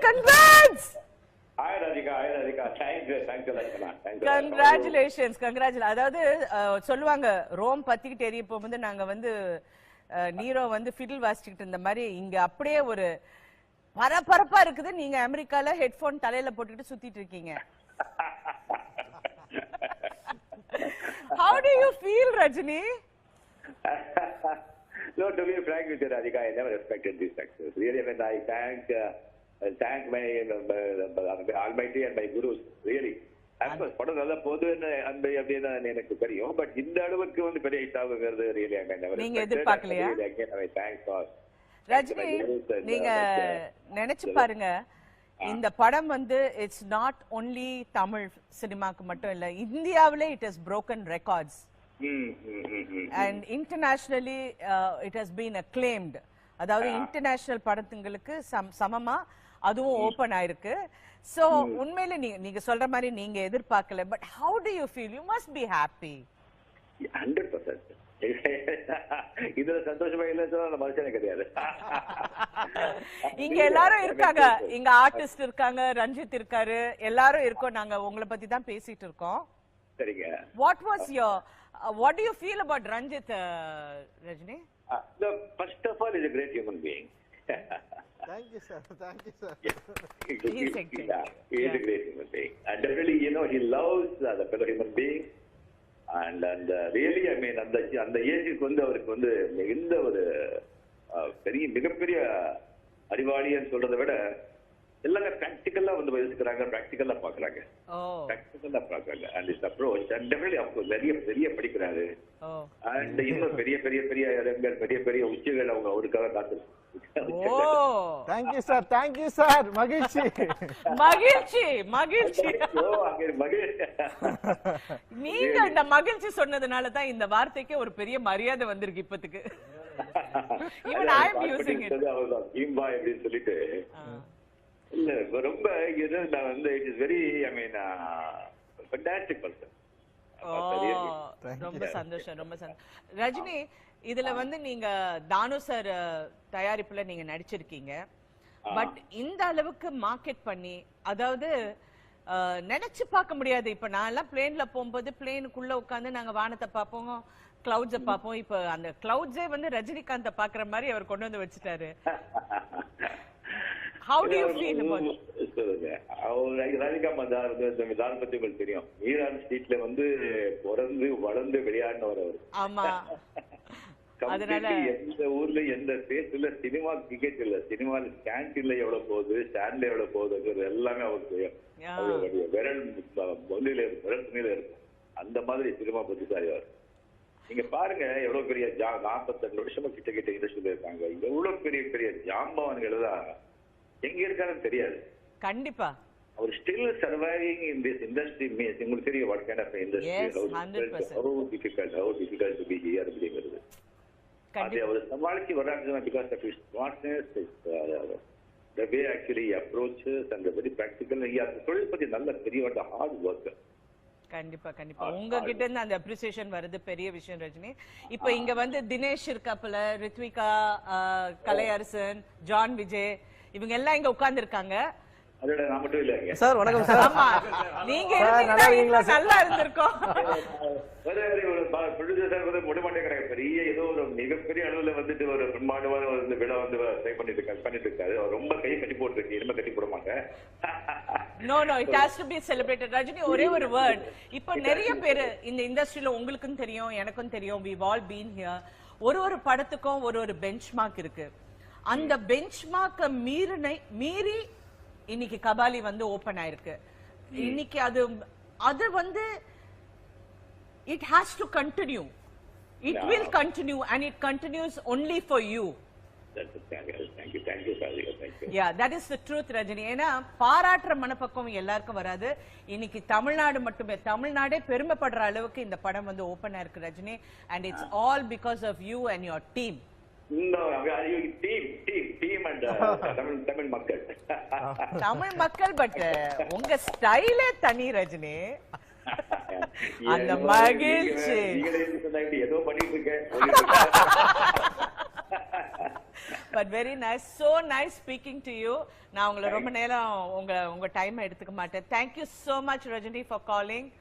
Congrats! Hi, Radhika. Hi, Radhika. Thank you. Thank you, Lakshmana. Thank you. Congratulations, congratulations. அதாவது சொல்லுவாங்க Rome பத்திக்கிட்டு எரிய போகும்போது நாங்க வந்து நீரோ வந்து ஃபிடில் வாசிச்சுக்கிட்டு இருந்த மாதிரி இங்க அப்படியே ஒரு பரபரப்பா இருக்குது நீங்க அமெரிக்கால ஹெட்போன் தலையில போட்டுக்கிட்டு சுத்திட்டு இருக்கீங்க How do you feel, Rajini? no, to be frank with you, Radhika, I never expected this success. Really, I mean, I thank, uh, thank my, uh, uh, Almighty and my gurus. Really. படம் நல்லா போகுதுன்னு அன்பை அப்படின்னு எனக்கு தெரியும் but இந்த அளவுக்கு வந்து பெரிய ஹிட் ஆகுங்கிறது ரியலி ஐ நெவர் நீங்க எதிர்பார்க்கலையா? தேங்க்ஸ் ஃபார் ரஜினி நீங்க நினைச்சு பாருங்க இந்த படம் வந்து இட்ஸ் நாட் ஒன்லி தமிழ் சினிமாக்கு மட்டும் இல்ல இந்தியாவிலே it is broken records and internationally it has been acclaimed அதாவது இன்டர்நேஷனல் படத்துங்களுக்கு சம் சமமா அதுவும் ஓபன் ஆயிருக்கு. சோ உண்மையில நீங்க நீங்க சொல்ற மாதிரி நீங்க எதிர்பார்க்கல but how do you feel you must be happy hundred percent இதுல சந்தோஷமா இல்ல சொன்னா மனுஷனே கிடையாது. இங்க எல்லாரும் இருக்காங்க. இங்க ஆர்டிஸ்ட் இருக்காங்க ரஞ்சித் இருக்காரு எல்லாரும் இருக்கோம் நாங்க. உங்களை பத்தி தான் பேசிட்டு இருக்கோம். சரிங்க. What was your what do you feel about Ranjith Rajini first of all is a great human being Thank you, sir. Thank you, sir. He's a great- yeah, he is a great human being. And definitely, you know, he loves uh, the fellow human being. And, and uh, really, I mean, அந்த அந்த ஏஜுக்கு வந்து அவருக்கு வந்து எந்த ஒரு பெரிய மிகப்பெரிய அறிவாளின்னு சொல்றதை விட வயசுக்கிறாங்க ப்ராக்டிக்கலா பாக்குறாங்க ப்ராக்டிக்கலா பாக்குறாங்க and is approach and definitely of course நிறைய பெரிய படிக்கிறாரு. அண்ட் இன்னும் பெரிய பெரிய பெரிய இடங்கள் பெரிய பெரிய உச்சிகள் அவங்க அவருக்காக காத்து ஓ. Thank you, sir. Thank you, sir. மகிழ்ச்சி. மகிழ்ச்சி மகிழ்ச்சி. நீங்க இந்த மகிழ்ச்சி சொன்னதுனால தான் இந்த வார்த்தைக்கு ஒரு பெரிய மரியாதை வந்திருக்கு இப்பத்துக்கு. It. அவர்தான். பீம்பா அப்படின்னு சொல்லிட்டு. இல்ல ரொம்ப இது நான் வந்து it is very I mean fantastic person ஓ ரொம்ப சந்தோஷம் ரொம்ப சந்தோஷம். ரஜினி இதுல வந்து நீங்க தானு சார் தயாரிப்புல நீங்க நடிச்சிருக்கீங்க. பட் இந்த அளவுக்கு மார்க்கெட் பண்ணி அதாவது நினைச்சு பார்க்க முடியாது. இப்ப நான் எல்லாம் பிளேன்ல போகும்போது பிளேனுக்குள்ள உட்கார்ந்து நாங்க வானத்தை பார்ப்போம் கிளவுட்ஸ பார்ப்போம். இப்ப அந்த கிளவுட்ஸே வந்து ரஜினிகாந்த பாக்குற மாதிரி அவர் கொண்டு வந்து வச்சுட்டாரு. Feel about it? சொல்லுங்க. அவர் ராதிகா மந்தார் வந்து விதான பத்தி உங்களுக்கு தெரியும். ஈரான் ஸ்ட்ரீட்ல வந்து பிறந்து வளர்ந்து விளையாடினவர் அவர். ஆமா. அதனால எந்த ஊர்ல எந்த ஸ்பேஸ்ல சினிமா டிக்கெட் இல்ல. சினிமா கேன்டீன்ல எவ்வளவு போகுது ஸ்டாண்ட்ல எவ்வளவு போகுதுங்கிறது எல்லாமே அவருக்கு தெரியும். விரல் விரல் துணியில இருக்கும். அந்த மாதிரி சினிமா அவர். நீங்க பாருங்க எவ்வளவு பெரிய ஜா நாற்பத்தெண்டு வருஷமா கிட்ட கிட்ட இண்டஸ்ட்ரியில இருக்காங்க எவ்வளவு பெரிய பெரிய ஜாம்பவான்கள் எல்லாம் எங்க இருக்காருன்னு தெரியாது. கண்டிப்பா. அவர் still surviving in this industry means உங்களுக்கு தெரியும் what kind of industry 100%. How difficult how difficult to be here அப்படிங்கிறது. அது அவர் சமாளிச்சு வர்றாங்க because of is smartness the way actually approaches and very practical தொழில் பத்தி நல்ல பெரிய ஹார்ட் ஒர்க் கண்டிப்பா கண்டிப்பா. உங்ககிட்ட இருந்து அந்த அப்ரிசியேஷன் வருது பெரிய விஷயம் ரஜினி. இப்ப இங்க வந்து தினேஷ் இருக்காப்புல ரித்விகா கலையரசன் ஜான் விஜய் இவங்க எல்லாம் இங்க உட்கார்ந்து இருக்காங்க சார் வணக்கம் சார். ஆமா. நீங்க இருந்தீங்கன்னா நல்லா இருந்திருக்கும். பெரிய ஏதோ ஒரு மிகப்பெரிய அளவுல வந்துட்டு ஒரு பிரம்மாண்டமான ஒரு இந்த விழா வந்து ட்ரை பண்ணிட்டு இருக்காரு பண்ணிட்டு இருக்காரு. அவர் ரொம்ப கை கட்டி போட்டுருக்கு. இனிமே கட்டி போட மாட்டேன். No no it has to be celebrated Rajini ஒரே ஒரு வேர்ட் இப்போ நிறைய பேர் இந்த இண்டஸ்ட்ரியில உங்களுக்கும் தெரியும் எனக்கும் தெரியும். வி ஆல் பீன் ஹியர் ஒரு ஒரு படத்துக்கும் ஒரு ஒரு பெஞ்ச் மார்க் இருக்கு. அந்த பெஞ்ச் மார்க்க மீறினை மீறி இன்னைக்கு கபாலி வந்து ஓபன் ஆயிருக்கு. இன்னைக்கு அது அது வந்து it has to continue it will continue and it continues only for you பாராட்டுற மனப்பக்கம் எல்லாருக்கும் வராது. இன்னைக்கு தமிழ்நாடு மட்டுமே தமிழ்நாடே பெருமைப்படுற அளவுக்கு இந்த படம் வந்து ஓப்பனா இருக்கு Rajini and it's all because of you and your team Tamil மக்கள். பட் உங்க ஸ்டைலே தனி ரஜினி. அந்த மகிழ்ச்சி. ஏதோ பண்ணிட்டு இருக்கேன். But very nice so nice speaking to you நான் உங்களை ரொம்ப நேரம் உங்க உங்க டைம் எடுத்துக்க மாட்டேன். Thank you so much Rajini for calling